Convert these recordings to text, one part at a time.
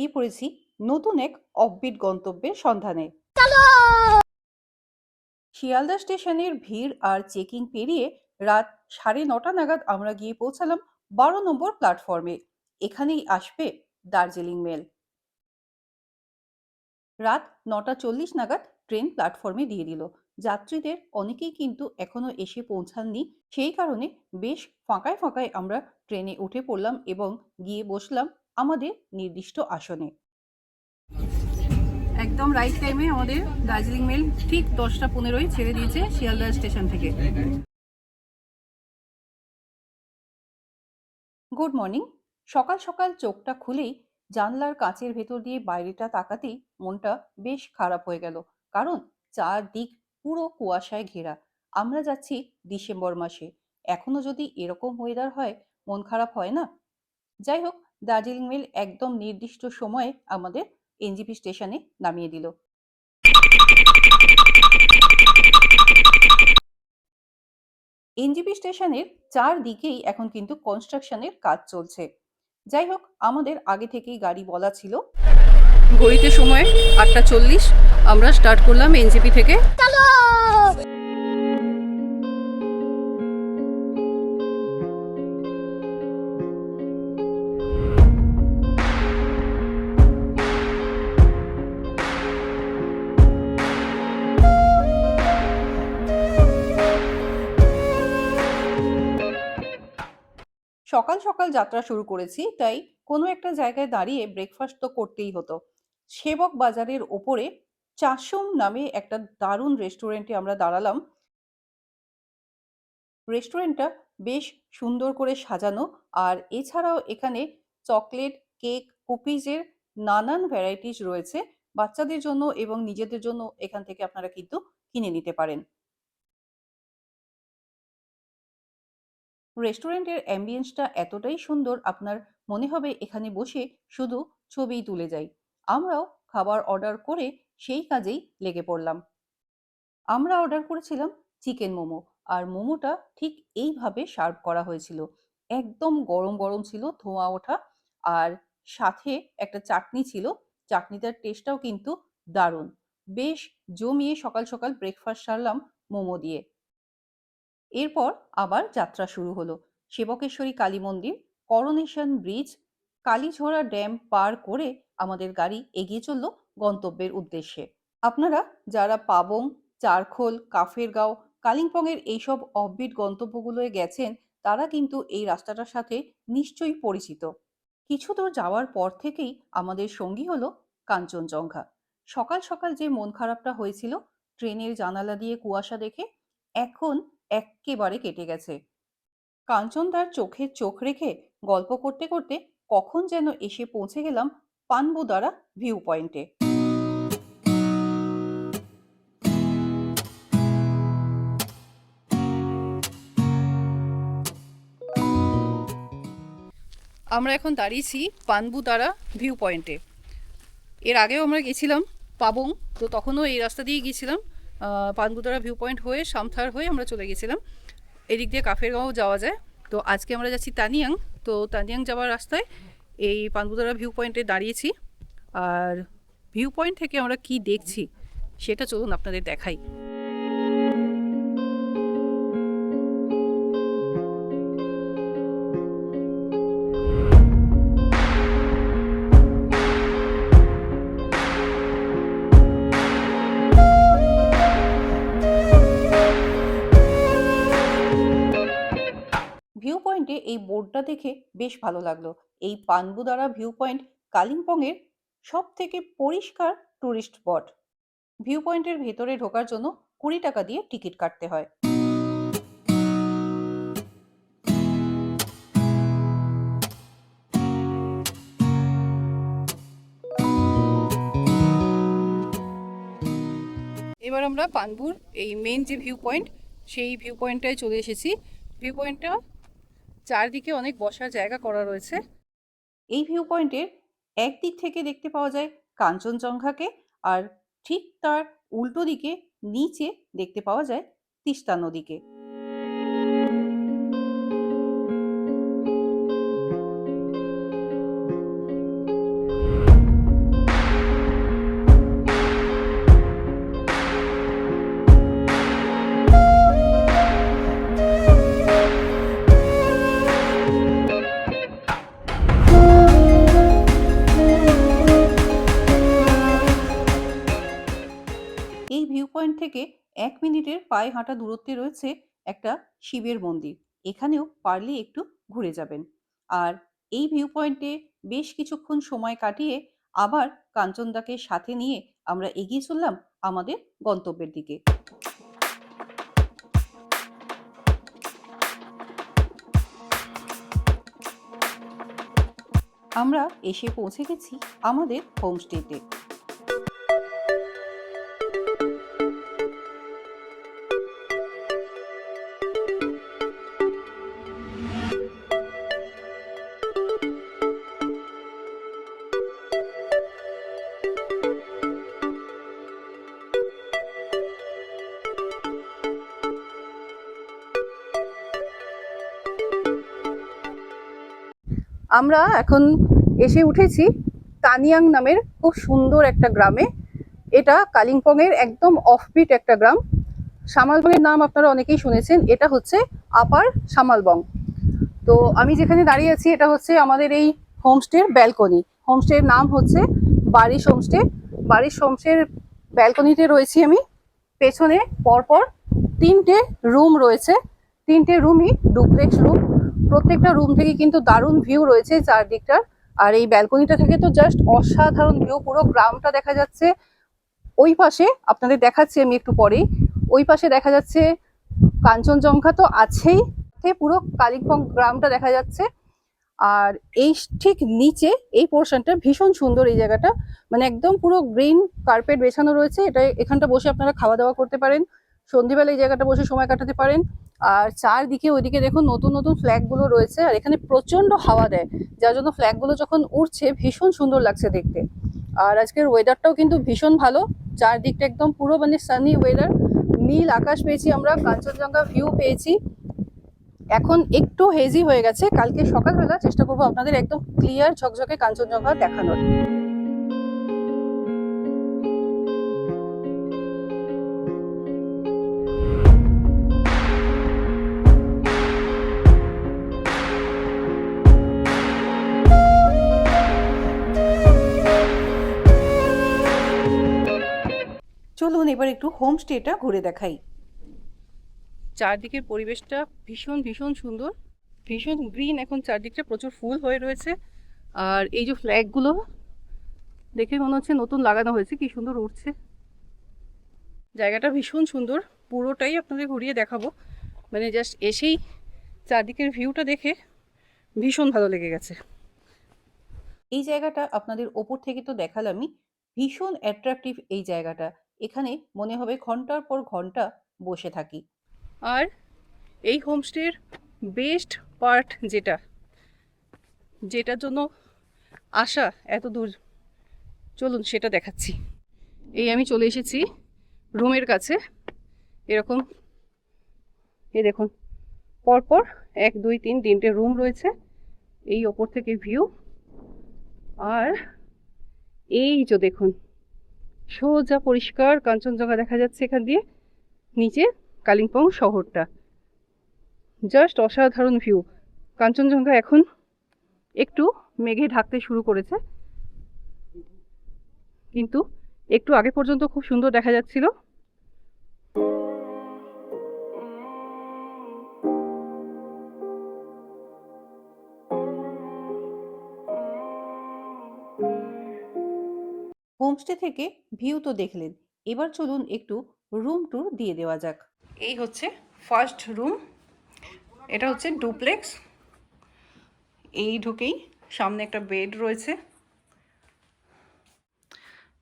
বেরিয়ে পড়েছি নতুন এক অফবিট গন্তব্যের সন্ধানে। শিয়ালদা স্টেশনের ভিড় আর চেকিং পেরিয়ে রাত সাড়ে নটা নাগাদ আমরা গিয়ে পৌঁছালাম বারো নম্বর প্ল্যাটফর্মে এখানেই আসবে দার্জিলিং মেল। রাত নটা চল্লিশ নাগাদ ট্রেন প্ল্যাটফর্মে দিয়ে দিল। যাত্রীদের অনেকেই কিন্তু এখনও এসে পৌঁছাননি, সেই কারণে বেশ ফাঁকায় ফাঁকায় আমরা ট্রেনে উঠে পড়লাম এবং গিয়ে বসলাম আমাদের নির্দিষ্ট আসনে। একদম রাইট টাইমে আমাদের দার্জিলিং মেল ঠিক দশটা পনেরোই ছেড়ে দিয়েছে শিয়ালদা স্টেশন থেকে। গুড মর্নিং সকাল সকাল চোখটা খুলেই জানলার কাঁচের ভেতর দিয়ে বাইরেটা তাকাতেই মনটা বেশ খারাপ হয়ে গেল কারণ চারদিক পুরো কুয়াশায় ঘেরা। আমরা যাচ্ছি ডিসেম্বর মাসে। এখনও যদি এরকম ওয়েদার হয় মন খারাপ হয় না? যাই হোক দার্জিলিং মেল একদম নির্দিষ্ট সময়ে আমাদের এনজিপি স্টেশনে নামিয়ে দিল। এনজিপি স্টেশনের চারদিকেই এখন কিন্তু কনস্ট্রাকশনের কাজ চলছে। যাই হোক, আমাদের আগে থেকেই গাড়ি বলা ছিল। ঘড়িতে সময় আটটা চল্লিশ, আমরা স্টার্ট করলাম এনজিপি থেকে। সকাল সকাল যাত্রা শুরু করেছি, তাই কোনো একটা জায়গায় দাঁড়িয়ে ব্রেকফাস্ট তো করতেই হতো। সেবক বাজারের ওপরে চাষম নামে একটা দারুণ রেস্টুরেন্টে আমরা দাঁড়ালাম। রেস্টুরেন্টটা বেশ সুন্দর করে সাজানো আর এছাড়াও এখানে চকলেট কেক কুকিজের নানান ভ্যারাইটিস রয়েছে। বাচ্চাদের জন্য এবং নিজেদের জন্য এখান থেকে আপনারা কিন্তু কিনে নিতে পারেন। রেস্টুরেন্টের অ্যাম্বিয়েন্সটা এতটাই সুন্দর, আপনার মনে হবে এখানে বসে শুধু ছবিই তুলে যাই। আমরাও খাবার অর্ডার করে সেই কাজেই লেগে পড়লাম। আমরা অর্ডার করেছিলাম চিকেন মোমো, আর মোমোটা ঠিক এইভাবে সার্ভ করা হয়েছিল। একদম গরম গরম ছিল ধোঁয়া ওঠা, আর সাথে একটা চাটনি ছিল। চাটনিটার টেস্টটাও কিন্তু দারুণ। বেশ জমিয়ে সকাল সকাল ব্রেকফাস্ট সারলাম মোমো দিয়ে। এরপর আবার যাত্রা শুরু হলো। Sevokeshwari Kali Mandir, coronation bridge, Kalijhora dam পার করে আমাদের গাড়ি এগিয়ে চলল গন্তব্যের উদ্দেশ্যে। আপনারা যারা পাবং, চারখোল, কাফেরগাঁও, কালিম্পংয়ের এইসব অফবিট গন্তব্যগুলোয় গেছেন, তারা কিন্তু এই রাস্তাটার সাথে নিশ্চয়ই পরিচিত। কিছু দূর যাওয়ার পর থেকেই আমাদের সঙ্গী হলো কাঞ্চনজঙ্ঘা। সকাল সকাল যে মন খারাপটা হয়েছিল, ট্রেনের জানালা দিয়ে কুয়াশা দেখে, এখন এক্কেবারে কেটে গেছে। কাঞ্চন তার চোখে চোখ রেখে গল্প করতে করতে কখন যেন এসে পৌঁছে গেলাম পানবুদারা ভিউ পয়েন্টে আমরা এখন দাঁড়িয়েছি পানবুদারা ভিউ পয়েন্টে এর আগেও আমরা গেছিলাম পাবং, তো তখনও এই রাস্তা দিয়ে গিয়েছিলাম পানবুদারা ভিউ পয়েন্ট হয়ে, সামথার হয়ে আমরা চলে গেছিলাম। এদিক দিয়ে কাফেরগাঁও যাওয়া যায়। তো আজকে আমরা যাচ্ছি তানিয়াং। তো তানিয়াং যাওয়ার রাস্তায় এই পানগুতরা ভিউ পয়েন্টে দাঁড়িয়েছি। আর ভিউ পয়েন্ট থেকে আমরা কি দেখছি, সেটা চলুন আপনাদের দেখাই। ভিউটা দেখে বেশ ভালো লাগল। এই পানবুদারা ভিউ পয়েন্ট কালিম্পংয়ের সব থেকে পরিষ্কার টুরিস্ট স্পট। ভিউ পয়েন্টের ভেতরে ঢোকার জন্য কুড়ি টাকা দিয়ে টিকিট কাটতে হয়। এবার আমরা পানপুর এই মেন যে ভিউ পয়েন্ট সেই ভিউ পয়েন্টটায় চলে এসেছি। ভিউ পয়েন্টটা চারদিকে অনেক বসার জায়গা করা রয়েছে। এই ভিউ পয়েন্টের একদিক থেকে দেখতে পাওয়া যায় কাঞ্চনজঙ্ঘাকে আর ঠিক তার উল্টো দিকে, নিচে দেখতে পাওয়া যায় তিস্তা নদীকে। পায়ে হাঁটা দূরত্বে রয়েছে একটা শিবের মন্দির। এখানেও পারলে একটু ঘুরে যাবেন। আর এই ভিউ পয়েন্টে বেশ কিছুক্ষণ সময় কাটিয়ে আবার কাঞ্চনদাকে সাথে নিয়ে আমরা এগিয়ে চললাম আমাদের গন্তব্যের দিকে। আমরা এসে পৌঁছে গেছি আমাদের হোমস্টেতে আমরা এখন এসে উঠেছি তানিয়াং নামের খুব সুন্দর একটা গ্রামে। এটা কালিম্পংয়ের একদম অফবিট একটা গ্রাম। সামালবংয়ের নাম আপনারা অনেকেই শুনেছেন, এটা হচ্ছে আপার সামালবং। তো আমি যেখানে দাঁড়িয়ে আছি, এটা হচ্ছে আমাদের এই হোমস্টের ব্যালকনি। হোমস্টের নাম হচ্ছে বারিশ হোমস্টে। বারিশ হোমস্টের ব্যালকনিতে রয়েছি আমি। পেছনে পরপর তিনটে রুম রয়েছে। তিনটে রুমই ডুপ্লেক্স রুম। প্রত্যেকটা রুম থেকে কিন্তু দারুণ ভিউ রয়েছে চারদিকটার। আর এই ব্যালকনিটা থেকে তো জাস্ট অসাধারণ ভিউ পুরো গ্রামটা দেখা যাচ্ছে। ওই পাশে আপনাদের দেখাচ্ছি আমি একটু পরেই। ওই পাশে দেখা যাচ্ছে কাঞ্চনজঙ্ঘা তো আছেই। পুরো কালিম্পং গ্রামটা দেখা যাচ্ছে। আর এই ঠিক নিচে এই পোর্শনটা ভীষণ সুন্দর এই জায়গাটা। মানে একদম পুরো গ্রিন কার্পেট বেছানো রয়েছে। এটা এখানটা বসে আপনারা খাওয়া দাওয়া করতে পারেন। সন্ধ্যেবেলা এই জায়গাটা বসে সময় কাটাতে পারেন। আর চারদিকে ওইদিকে দেখুন নতুন নতুন ফ্ল্যাগগুলো রয়েছে, আর এখানে প্রচণ্ড হাওয়া দেয়, যার জন্য ফ্ল্যাগগুলো যখন উড়ছে ভীষণ সুন্দর লাগছে দেখতে। আর আজকের ওয়েদারটাও কিন্তু ভীষণ ভালো, চারদিকটা একদম পুরো মানে সানি ওয়েদার নীল আকাশ পেয়েছি আমরা, কাঞ্চনজঙ্ঘা ভিউ পেয়েছি। এখন একটু হেজি হয়ে গেছে, কালকে সকালবেলা চেষ্টা করব আপনাদের একদম ক্লিয়ার ঝকঝকে কাঞ্চনজঙ্ঘা দেখানোর। এবার একটু হোমস্টেটা ঘুরে দেখাই। চারদিকের পরিবেশটা ভীষণ ভীষণ সুন্দর। ভীষণ গ্রিন এখন চারদিকটা প্রচুর ফুল হয়ে রয়েছে। আর এই যে ফ্ল্যাগগুলো দেখে মনে হচ্ছে নতুন লাগানো হয়েছে কি সুন্দর উঠছে জায়গাটা ভীষণ সুন্দর পুরোটাই আপনাদের ঘুরিয়ে দেখাবো। মানে জাস্ট এসেই চারদিকের ভিউটা দেখে ভীষণ ভালো লেগে গেছে। এই জায়গাটা আপনাদের ওপর থেকে তো দেখালামই ভীষণ অ্যাট্রাকটিভ এই জায়গাটা। এখানে মনে হবে ঘণ্টার পর ঘণ্টা বসে থাকি। আর এই হোমস্টের বেস্ট পার্ট যেটা, যেটার জন্য আসা এত দূর, চলুন সেটা দেখাচ্ছি। এই আমি চলে এসেছি রুমের কাছে, এরকম, এই দেখুন, পরপর এক, দুই, তিন, তিনটে রুম রয়েছে, এই ওপর থেকে ভিউ। আর এই যে দেখুন সোজা পরিষ্কার কাঞ্চনজঙ্ঘা দেখা যাচ্ছে এখান দিয়ে, নিচে কালিম্পং শহরটা। জাস্ট অসাধারণ ভিউ কাঞ্চনজঙ্ঘা এখন একটু মেঘে ঢাকতে শুরু করেছে। কিন্তু একটু আগে পর্যন্ত খুব সুন্দর দেখা যাচ্ছিল। হোমস্টে থেকে ভিউ তো দেখলেন। এবার চলুন একটু রুম ট্যুর দিয়ে দেওয়া যাক। এই হচ্ছে ফার্স্ট রুম। এটা হচ্ছে ডুপ্লেক্স। এই ঢুকেই সামনে একটা বেড রয়েছে।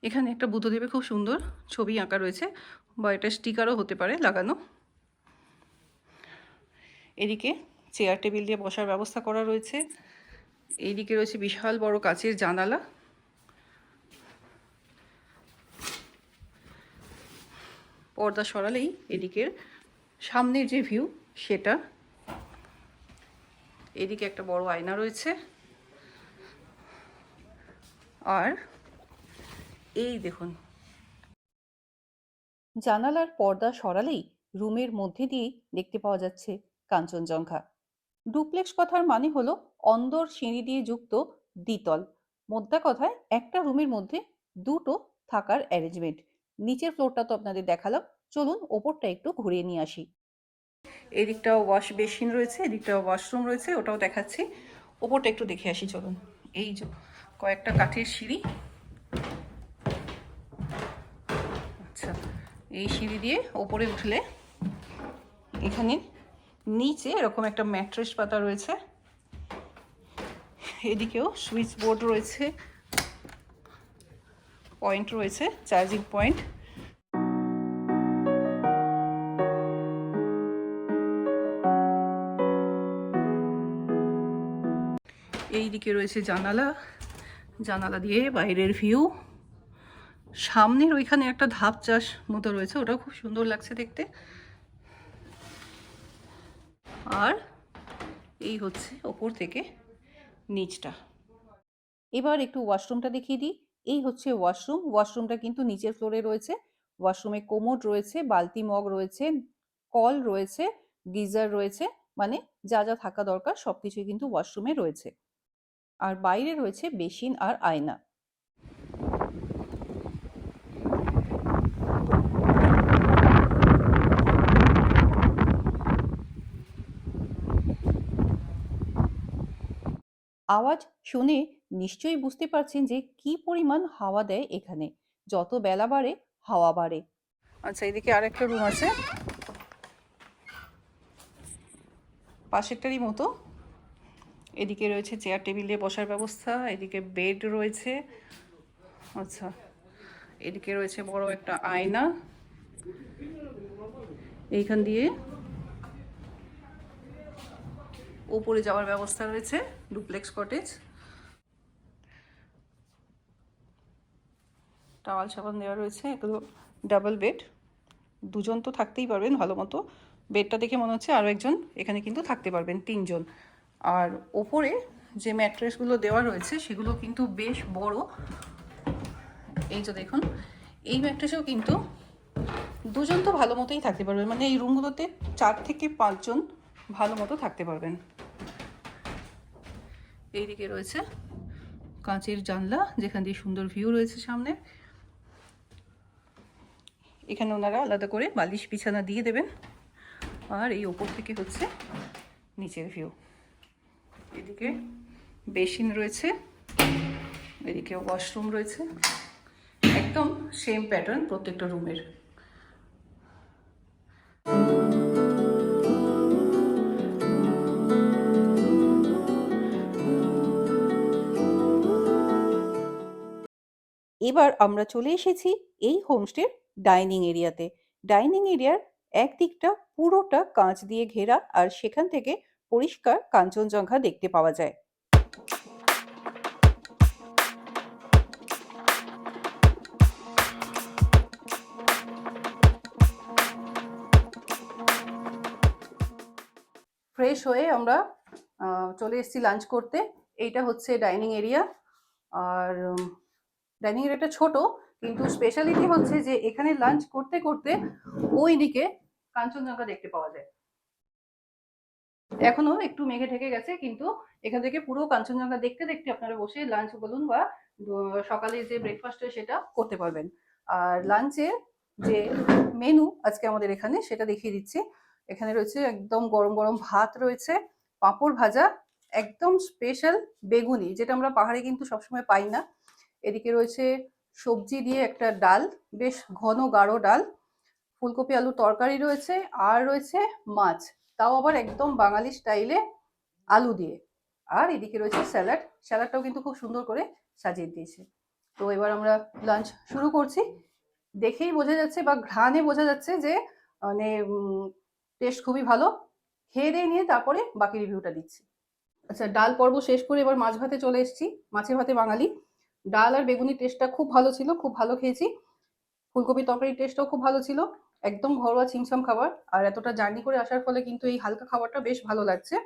এখানে একটা বুদ্ধদেবের খুব সুন্দর ছবি আঁকা রয়েছে বা এটা স্টিকারও হতে পারে লাগানো। এদিকে চেয়ার টেবিল দিয়ে বসার ব্যবস্থা করা রয়েছে। এইদিকে রয়েছে বিশাল বড় কাচের জানালা। পর্দা সরালেই এদিকের সামনের যে ভিউ সেটা। এদিকে একটা বড় আয়না রয়েছে। আর এই দেখুন। জানালার পর্দা সরালেই রুমের মধ্যে দিয়েই দেখতে পাওয়া যাচ্ছে কাঞ্চনজঙ্ঘা। ডুপ্লেক্স কথার মানে হলো অন্দর সিঁড়ি দিয়ে যুক্ত দ্বিতল। মোদ্দা কথায় একটা রুমের মধ্যে দুটো থাকার অ্যারেঞ্জমেন্ট নিচের ফ্লোরটা তো আপনাদের দেখালাম। চলুন ওপরটা একটু ঘুরিয়ে নিয়ে আসি। এদিকটা ওয়াশ বেসিন রয়েছে এদিকটা ওয়াশরুম রয়েছে, ওটাও দেখাচ্ছি। ওপরটা একটু দেখে আসি, চলুন। এই যে কয়েকটা কাঠের সিঁড়ি। আচ্ছা এই সিঁড়ি দিয়ে ওপরে উঠলে এখানে নিচে এরকম একটা ম্যাট্রেস পাতা রয়েছে। এদিকেও সুইচ বোর্ড রয়েছে। পয়েন্ট রয়েছে চার্জিং পয়েন্ট এই দিকে রয়েছে জানালা। জানালা দিয়ে বাইরের ভিউ সামনের ওইখানে একটা ধাপ চাষ মতো রয়েছে ওটা খুব সুন্দর লাগছে দেখতে। আর এই হচ্ছে ওপর থেকে নিচটা। এবার একটু ওয়াশরুমটা দেখিয়ে দিই। এই হচ্ছে ওয়াশরুম ওয়াশরুমটা কিন্তু নিচের ফ্লোরে রয়েছে। ওয়াশরুমে কোমোড রয়েছে, বালতি মগ রয়েছে, কল রয়েছে, গিজার রয়েছে মানে যা যা থাকা দরকার সব কিছুই কিন্তু ওয়াশরুমে রয়েছে। আর বাইরে রয়েছে বেসিন আর আয়না। আওয়াজ শুনে নিশ্চয়ই বুঝতে পারছেন যে কি পরিমাণ হাওয়া দেয় এখানে। যত বেলা বাড়ে, হাওয়া বাড়ে। আচ্ছা এদিকে আরেকটা রুম আছে। পাশেরটারই মতো। এদিকে রয়েছে চেয়ার টেবিলে বসার ব্যবস্থা, এদিকে বেড রয়েছে। আচ্ছা এদিকে রয়েছে বড় একটা আয়না। এইখান দিয়ে উপরে যাওয়ার ব্যবস্থা রয়েছে ডুপ্লেক্স কটেজ টাওয়াল সাবান দেওয়া রয়েছে এগুলো ডাবল বেড দুজন তো থাকতেই পারবেন ভালো মতো। বেডটা দেখে মনে হচ্ছে আরও একজন এখানে কিন্তু থাকতে পারবেন, তিনজন। আর ওপরে যে ম্যাট্রেসগুলো দেওয়া রয়েছে, সেগুলো কিন্তু বেশ বড়। এই যে দেখুন, এই ম্যাট্রেসেও কিন্তু দুজন তো ভালো মতোই থাকতে পারবেন। মানে এই রুমগুলোতে চার থেকে পাঁচজন ভালো মতো থাকতে পারবেন। এইদিকে রয়েছে কাঁচের জানলা, যেখান দিয়ে সুন্দর ভিউ রয়েছে সামনে। এখানে ওনারা আলাদা করে বালিশ বিছানা দিয়ে দেবেন। আর এই ওপর থেকে হচ্ছে নিচের ভিউ। এদিকে বেসিন রয়েছে, এদিকে ওয়াশরুম রয়েছে। একদম সেম প্যাটার্ন প্রত্যেকটা রুমের। এবার আমরা চলে এসেছি এই হোমস্টের ডাইনিং এরিয়াতে। ডাইনিং এরিয়ার একদিকটা পুরোটা কাঁচ দিয়ে ঘেরা আর সেখান থেকে পরিষ্কার কাঞ্চনজঙ্ঘা দেখতে পাওয়া যায়। ফ্রেশ হয়ে আমরা চলে এসেছি লাঞ্চ করতে। এইটা হচ্ছে ডাইনিং এরিয়া। আর ডাইনিং এরিয়াটা ছোট কিন্তু স্পেশালিটি হচ্ছে যে এখানে লাঞ্চ করতে করতে ওই দিকে কাঞ্চনজঙ্ঘা দেখতে পাওয়া যায়। এখনও একটু মেঘে ঢেকে গেছে কিন্তু এখান থেকে পুরো কাঞ্চনজঙ্ঘা দেখতে দেখতে আপনারা বসে লাঞ্চ বলুন বা সকালে যে ব্রেকফাস্ট সেটা করতে পারবেন। আর লাঞ্চে যে মেনু আজকে আমাদের এখানে সেটা দেখিয়ে দিচ্ছি। এখানে রয়েছে একদম গরম গরম ভাত রয়েছে পাঁপড় ভাজা একদম স্পেশাল বেগুনি যেটা আমরা পাহাড়ে কিন্তু সবসময় পাই না। এদিকে রয়েছে সবজি দিয়ে একটা ডাল, বেশ ঘন গাঢ় ডাল। ফুলকপি, আলুর তরকারি রয়েছে, আর রয়েছে মাছ। তাও আবার একদম বাঙালি স্টাইলে আলু দিয়ে। আর এদিকে রয়েছে স্যালাড। স্যালাডটাও কিন্তু খুব সুন্দর করে সাজিয়ে দিয়েছে। তো এবার আমরা লাঞ্চ শুরু করছি। দেখেই বোঝা যাচ্ছে বা ঘ্রাণে বোঝা যাচ্ছে যে মানে টেস্ট খুবই ভালো। খেয়ে দিয়ে নিয়ে তারপরে বাকি রিভিউটা দিচ্ছি। আচ্ছা ডাল পর্ব শেষ করে এবার মাছ ভাতে চলে এসেছি। মাছে ভাতে বাঙালি। ডাল আর বেগুনি টেস্টটা খুব ভালো ছিল, খুব ভালো খেয়েছি। ফুলকপি তরকারির টেস্টটাও খুব ভালো ছিল, একদম ঘরোয়া ছিমছাম খাবার। আর এতটা জার্নি করে আসার ফলে কিন্তু এই হালকা খাবারটা বেশ ভালো লাগছে।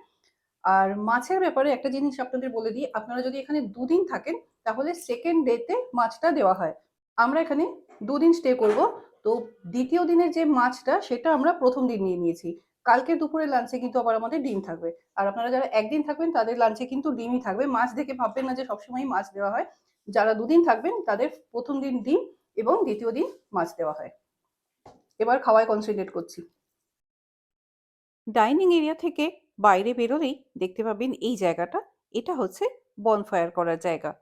আর মাছের ব্যাপারে একটা জিনিস আপনাদের বলে দিই, আপনারা যদি এখানে দুদিন থাকেন, তাহলে সেকেন্ড ডেতে মাছটা দেওয়া হয়। আমরা এখানে দুদিন স্টে করব। তো দ্বিতীয় দিনের যে মাছটা, সেটা আমরা প্রথম দিন নিয়ে নিয়েছি। কালকে দুপুরে লাঞ্চে কিন্তু আবার আমাদের ডিম থাকবে। আর আপনারা যারা একদিন থাকবেন, তাদের লাঞ্চে কিন্তু ডিমই থাকবে। মাছ দেখে ভাববেন না যে সবসময় মাছ দেওয়া হয়। যারা দুদিন থাকবেন, তাদের প্রথম দিন ডিম এবং দ্বিতীয় দিন মাছ দেওয়া হয়। এবার খাওয়ায় কনসেন্ট্রেট করছি। ডাইনিং এরিয়া থেকে বাইরে বেরোলেই দেখতে পাবেন এই জায়গাটা। এটা হচ্ছে বনফায়ার করার জায়গা।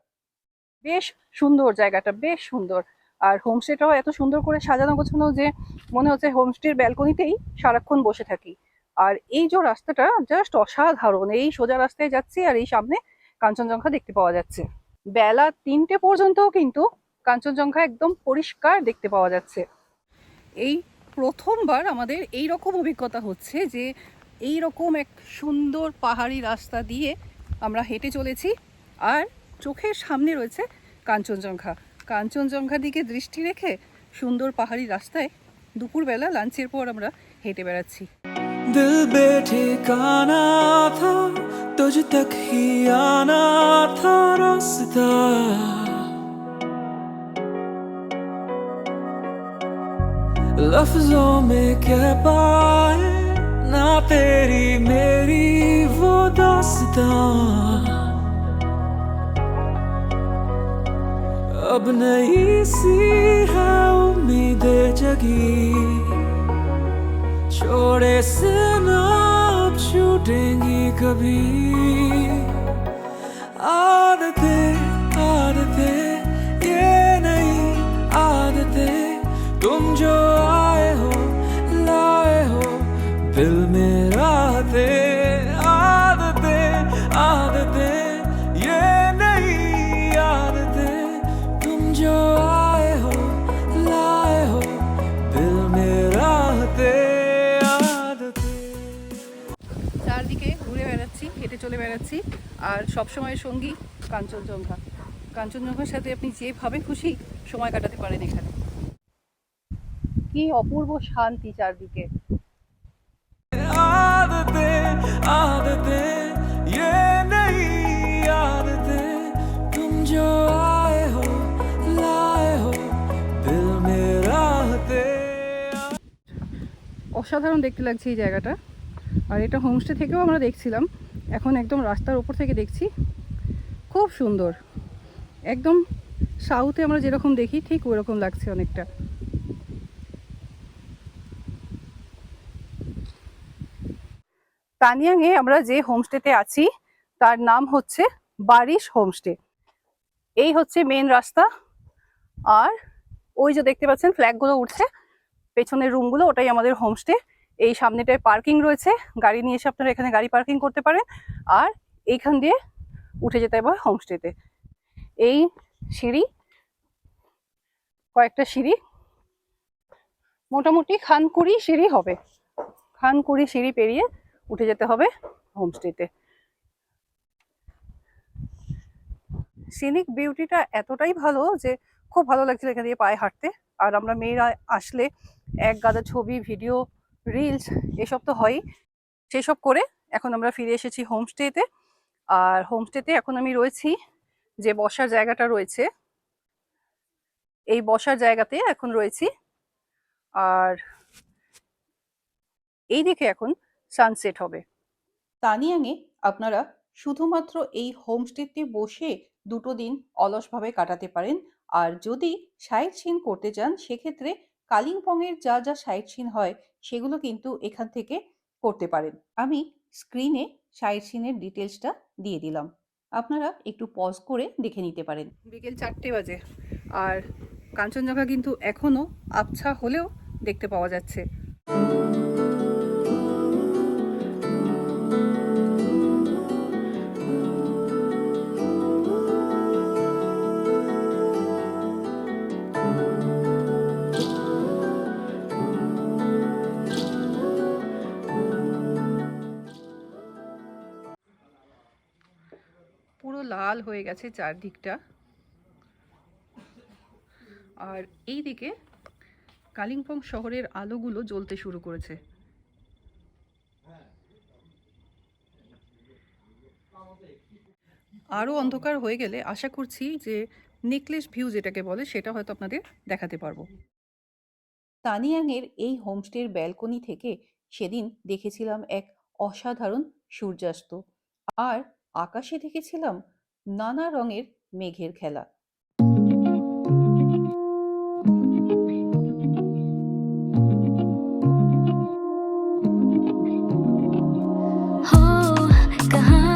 বেশ সুন্দর জায়গাটা, বেশ সুন্দর। আর হোমস্টেটাও এত সুন্দর করে সাজানো গোছানো যে মনে হচ্ছে হোমস্টের ব্যালকনিতেই সারাক্ষণ বসে থাকি। আর এই যে রাস্তাটা জাস্ট অসাধারণ। এই সোজা রাস্তায় যাচ্ছি আর এই সামনে কাঞ্চনজঙ্ঘা দেখতে পাওয়া যাচ্ছে। বেলা তিনটে পর্যন্তও কিন্তু কাঞ্চনজঙ্ঘা একদম পরিষ্কার দেখতে পাওয়া যাচ্ছে। এই প্রথমবার আমাদের এই রকম অভিজ্ঞতা হচ্ছে যে এই রকম এক সুন্দর পাহাড়ি রাস্তা দিয়ে আমরা হেঁটে চলেছি আর চোখের সামনে রয়েছে কাঞ্চনজঙ্ঘা। কাঞ্চনজঙ্ঘার দিকে দৃষ্টি রেখে সুন্দর পাহাড়ি রাস্তায় দুপুরবেলা লাঞ্চের পর আমরা হেঁটে বেড়াচ্ছি। दिल बेठिकाना था, तुझ तक ही आना था रास्ता। लफ्जों में कह पाए ना तेरी मेरी वो दास्तां। अब नई सी है उम्मीदें जगी। छोड़े से ना छूटेंगी कभी। आदतें বেড়াচ্ছি। আর সবসময় সঙ্গী কাঞ্চনজঙ্ঘা। কাঞ্চনজঙ্ঘার সাথে আপনি যেভাবে খুশি সময় কাটাতে পারেন এখানে। কি অপূর্ব শান্তি চারদিকে। অসাধারণ দেখতে লাগছে এই জায়গাটা। আর এটা হোমস্টে থেকেও আমরা দেখছিলাম। এখন একদম রাস্তার ওপর থেকে দেখছি, খুব সুন্দর। একদম সাউথে আমরা যেরকম দেখি, ঠিক ওরকম লাগছে অনেকটা। তানিয়াংয়ে আমরা যে হোমস্টেতে আছি, তার নাম হচ্ছে বারিশ হোমস্টে এই হচ্ছে মেন রাস্তা। আর ওই যে দেখতে পাচ্ছেন ফ্ল্যাগগুলো উঠছে, পেছনের রুমগুলো ওটাই আমাদের হোমস্টে এই সামনেটায় পার্কিং রয়েছে। গাড়ি নিয়ে এসে আপনারা এখানে গাড়ি পার্কিং করতে পারেন। আর এইখান দিয়ে উঠে যেতে হবে হোমস্টেতে। এই সিঁড়ি, কয়েকটা সিঁড়ি, মোটামুটি খানকুড়ি সিঁড়ি হবে। খানকুড়ি সিঁড়ি পেরিয়ে উঠে যেতে হবে হোমস্টেতে। সিনিক বিউটিটা এতটাই ভালো যে খুব ভালো লাগছিল এখান দিয়ে পায়ে হাঁটতে। আর আমরা মেয়েরা আসলে এক গাদা ছবি, ভিডিও রিলস এসব তো হয়ই। সেসব করে এখন আমরা ফিরে এসেছি হোমস্টেতে আর হোমস্টেতে এখন আমি রয়েছি যে বসার জায়গাটা রয়েছে। এই বসার জায়গাতে এখন রয়েছি। আর এই দিকে এখন সানসেট হবে। তানিয়াংয়ে আপনারা শুধুমাত্র এই হোমস্টেতে বসে দুটো দিন অলসভাবে কাটাতে পারেন। আর যদি সাইট সিন করতে চান, সেক্ষেত্রে কালিম্পংয়ের যা যা সাইট সিন হয়, সেগুলো কিন্তু এখান থেকে করতে পারেন। আমি স্ক্রিনে সাইট সিনের ডিটেলসটা দিয়ে দিলাম। আপনারা একটু পজ করে দেখে নিতে পারেন। বিকেল চারটে বাজে আর কাঞ্চনজঙ্ঘা কিন্তু এখনও আবছা হলেও দেখতে পাওয়া যাচ্ছে। গেছে চারদিকটা। আর এই দিকে কালিম্পং শহরের আলোগুলো জ্বলতে শুরু করেছে। আরও অন্ধকার হয়ে গেলে আশা করছি যে নেকলেস ভিউ যেটাকে বলে, সেটা হয়তো আপনাদের দেখাতে পারব। তানিয়াংয়ের এই হোমস্টের ব্যালকনি থেকে সেদিন দেখেছিলাম এক অসাধারণ সূর্যাস্ত। আর আকাশে দেখেছিলাম নানা রঙের মেঘের খেলা हो कहाँ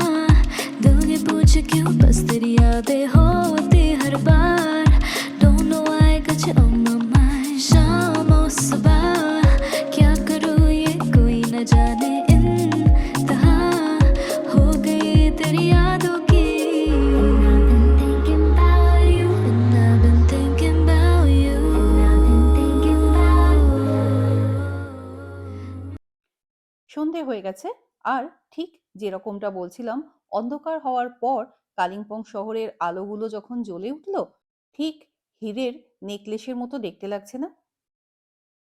दिल ये पूछे क्यों बस तेरी यादें होती আর ঠিক যেরকমটা বলছিলাম, অন্ধকার হওয়ার পর কালিম্পং শহরের আলোগুলো যখন জ্বলে উঠল, ঠিক হীরের নেকলেসের মতো দেখতে লাগছে না?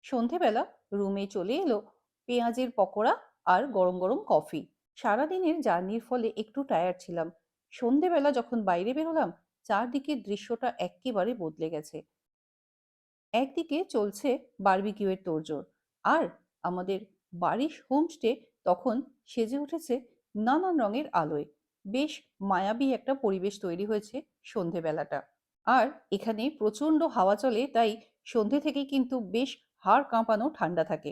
সন্ধেবেলা রুমে চলে এলো পেঁয়াজের পকোড়া আর গরম গরম কফি। সারাদিনের জার্নির ফলে একটু টায়ার্ড ছিলাম। সন্ধেবেলা যখন বাইরে বেরোলাম, চারদিকের দৃশ্যটা এক্কেবারে বদলে গেছে। একদিকে চলছে বারবিকিউয়ের তোড়জোড়, আর আমাদের বাড়ির হোমস্টে তখন সেজে উঠেছে নানান রঙের আলোয়। বেশ মায়াবী একটা পরিবেশ তৈরি হয়েছে সন্ধেবেলাটা। আর এখানে প্রচণ্ড হাওয়া চলে, তাই সন্ধে থেকে কিন্তু বেশ হাড় কাঁপানো ঠান্ডা থাকে।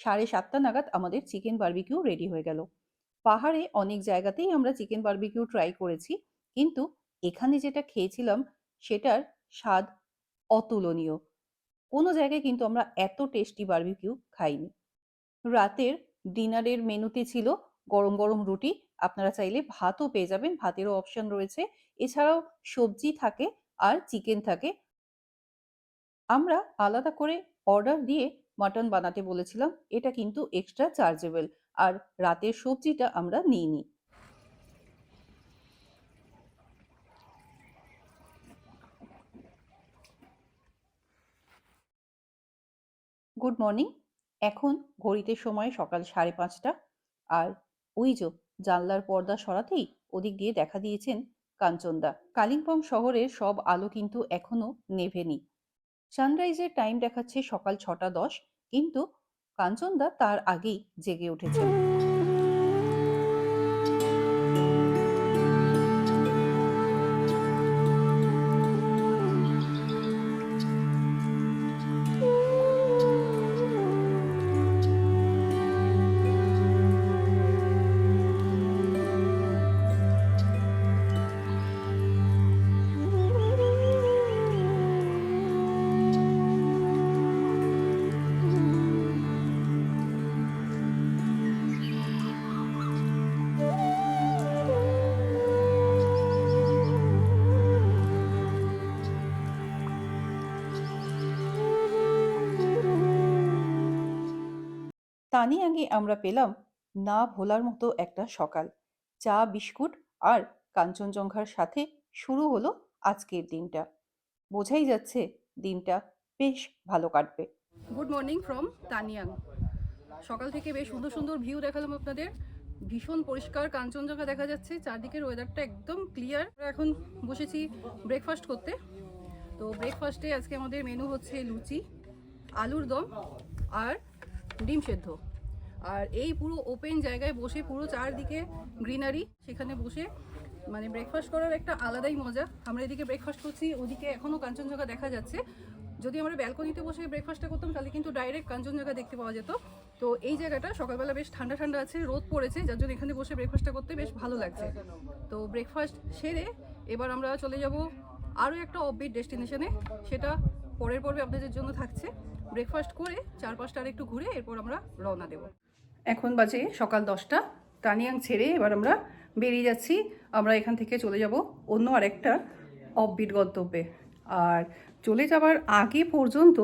সাড়ে সাতটা নাগাদ আমাদের চিকেন বার্বিকিউ রেডি হয়ে গেল। পাহাড়ে অনেক জায়গাতেই আমরা চিকেন বার্বিকিউ ট্রাই করেছি, কিন্তু এখানে যেটা খেয়েছিলাম সেটার স্বাদ অতুলনীয়। কোনো জায়গায় কিন্তু আমরা এত টেস্টি বার্বিকিউ খাইনি। রাতের ডিনারের মেনুতে ছিল গরম গরম রুটি, আপনারা চাইলে ভাতও পেয়ে যাবেন, ভাতেরও অপশন রয়েছে। এছাড়াও সবজি থাকে আর চিকেন থাকে। আমরা আলাদা করে অর্ডার দিয়ে মাটন বানাতে বলেছিলাম, এটা কিন্তু এক্সট্রা চার্জেবল আর রাতের সবজিটা আমরা নিই নিইনি। গুড মর্নিং এখন ঘড়িতে সময় সকাল সাড়ে পাঁচটা, আর ওই যে জানলার পর্দা সরাতেই ওদিক দিয়ে দেখা দিয়েছেন কাঞ্চনদা। কালিম্পং শহরের সব আলো কিন্তু এখনও নেভেনি। সানরাইজের টাইম দেখাচ্ছে সকাল ছটা দশ কিন্তু কাঞ্চনদা তার আগেই জেগে উঠেছেন। তানিয়াংয়ে আমরা পেলাম না ভোলার মতো একটা সকাল। চা, বিস্কুট আর কাঞ্চনজঙ্ঘার সাথে শুরু হলো আজকের দিনটা। বোঝাই যাচ্ছে দিনটা বেশ ভালো কাটবে। গুড মর্নিং ফ্রম তানিয়াং সকাল থেকে বেশ সুন্দর সুন্দর ভিউ দেখালাম আপনাদের। ভীষণ পরিষ্কার কাঞ্চনজঙ্ঘা দেখা যাচ্ছে। চারদিকের ওয়েদারটা একদম ক্লিয়ার এখন বসেছি ব্রেকফাস্ট করতে। তো ব্রেকফাস্টে আজকে আমাদের মেনু হচ্ছে লুচি, আলুর দম আর ডিম সেদ্ধ। আর এই পুরো ওপেন জায়গায় বসে পুরো চারদিকে গ্রিনারি সেখানে বসে মানে ব্রেকফাস্ট করার একটা আলাদাই মজা। আমরা এদিকে ব্রেকফাস্ট করছি, ওদিকে এখনও কাঞ্চনজঙ্ঘা দেখা যাচ্ছে। যদি আমরা ব্যালকনিতে বসে ব্রেকফাস্টটা করতাম, তাহলে কিন্তু ডাইরেক্ট কাঞ্চনজঙ্ঘা দেখতে পাওয়া যেত। তো এই জায়গাটা সকালবেলা বেশ ঠান্ডা ঠান্ডা আছে, রোদ পড়েছে, যার জন্য এখানে বসে ব্রেকফাস্টটা করতে বেশ ভালো লাগছে। তো ব্রেকফাস্ট সেরে এবার আমরা চলে যাব আরও একটা অফবিট ডেস্টিনেশনে সেটা পরের পর্বে আপনাদের জন্য থাকছে। ব্রেকফাস্ট করে চারপাশটা আর একটু ঘুরে এরপর আমরা রওনা দেব। এখন বাজে সকাল দশটা। টানিয়াং ছেড়ে এবার আমরা বেরিয়ে যাচ্ছি। আমরা এখান থেকে চলে যাব অন্য আরেকটা অফবিট গন্তব্যে। আর চলে যাওয়ার আগে পর্যন্ত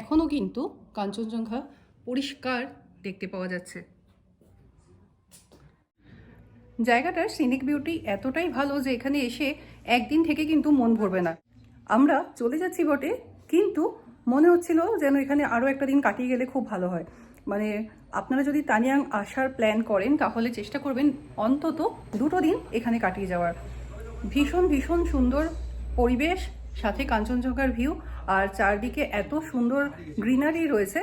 এখনও কিন্তু কাঞ্চনজঙ্ঘা পরিষ্কার দেখতে পাওয়া যাচ্ছে। জায়গাটার সিনিক বিউটি এতটাই ভালো যে এখানে এসে একদিন থেকে কিন্তু মন ভরবে না। আমরা চলে যাচ্ছি বটে, কিন্তু মনে হচ্ছিল যেন এখানে আরও একটা দিন কাটিয়ে গেলে খুব ভালো হয়। মানে আপনারা যদি তানিয়াং আসার প্ল্যান করেন, তাহলে চেষ্টা করবেন অন্তত দুটো দিন এখানে কাটিয়ে যাওয়ার। ভীষণ ভীষণ সুন্দর পরিবেশ, সাথে কাঞ্চনজঙ্ঘার ভিউ আর চারদিকে এত সুন্দর গ্রিনারি রয়েছে।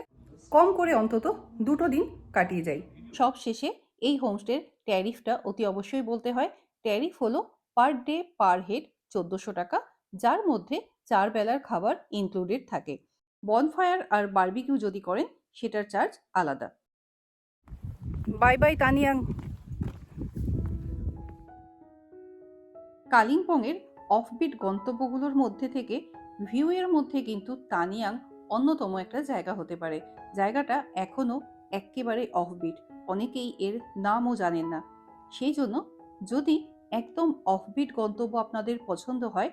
কম করে অন্তত দুটো দিন কাটিয়ে যাই। সব শেষে এই হোমস্টের ট্যারিফটা অতি অবশ্যই বলতে হয়। ট্যারিফ হলো পার ডে পার হেড চোদ্দোশো টাকা, যার মধ্যে চার বেলার খাবার ইনক্লুডেড থাকে। বনফায়ার আর বারবিকিউ যদি করেন সেটার চার্জ আলাদা। বাই বাই তানিয়াং কালিম্পংয়ের অফবিট গন্তব্যগুলোর মধ্যে থেকে ভিউয়ের মধ্যে কিন্তু তানিয়াং অন্যতম একটা জায়গা হতে পারে। জায়গাটা এখনও একেবারে অফবিট অনেকেই এর নামও জানেন না। সেই জন্য যদি একদম অফবিট গন্তব্য আপনাদের পছন্দ হয়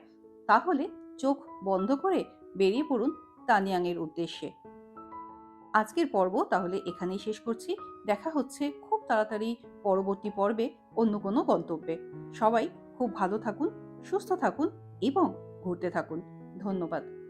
তাহলে চোখ বন্ধ করে বেরিয়ে পড়ুন তানিয়াংয়ের উদ্দেশ্যে। আজকের পর্ব তাহলে এখানেই শেষ করছি। দেখা হচ্ছে খুব তাড়াতাড়ি পরবর্তী পর্বে অন্য কোনো গন্তব্যে। সবাই খুব ভালো থাকুন, সুস্থ থাকুন এবং ঘুরতে থাকুন। ধন্যবাদ।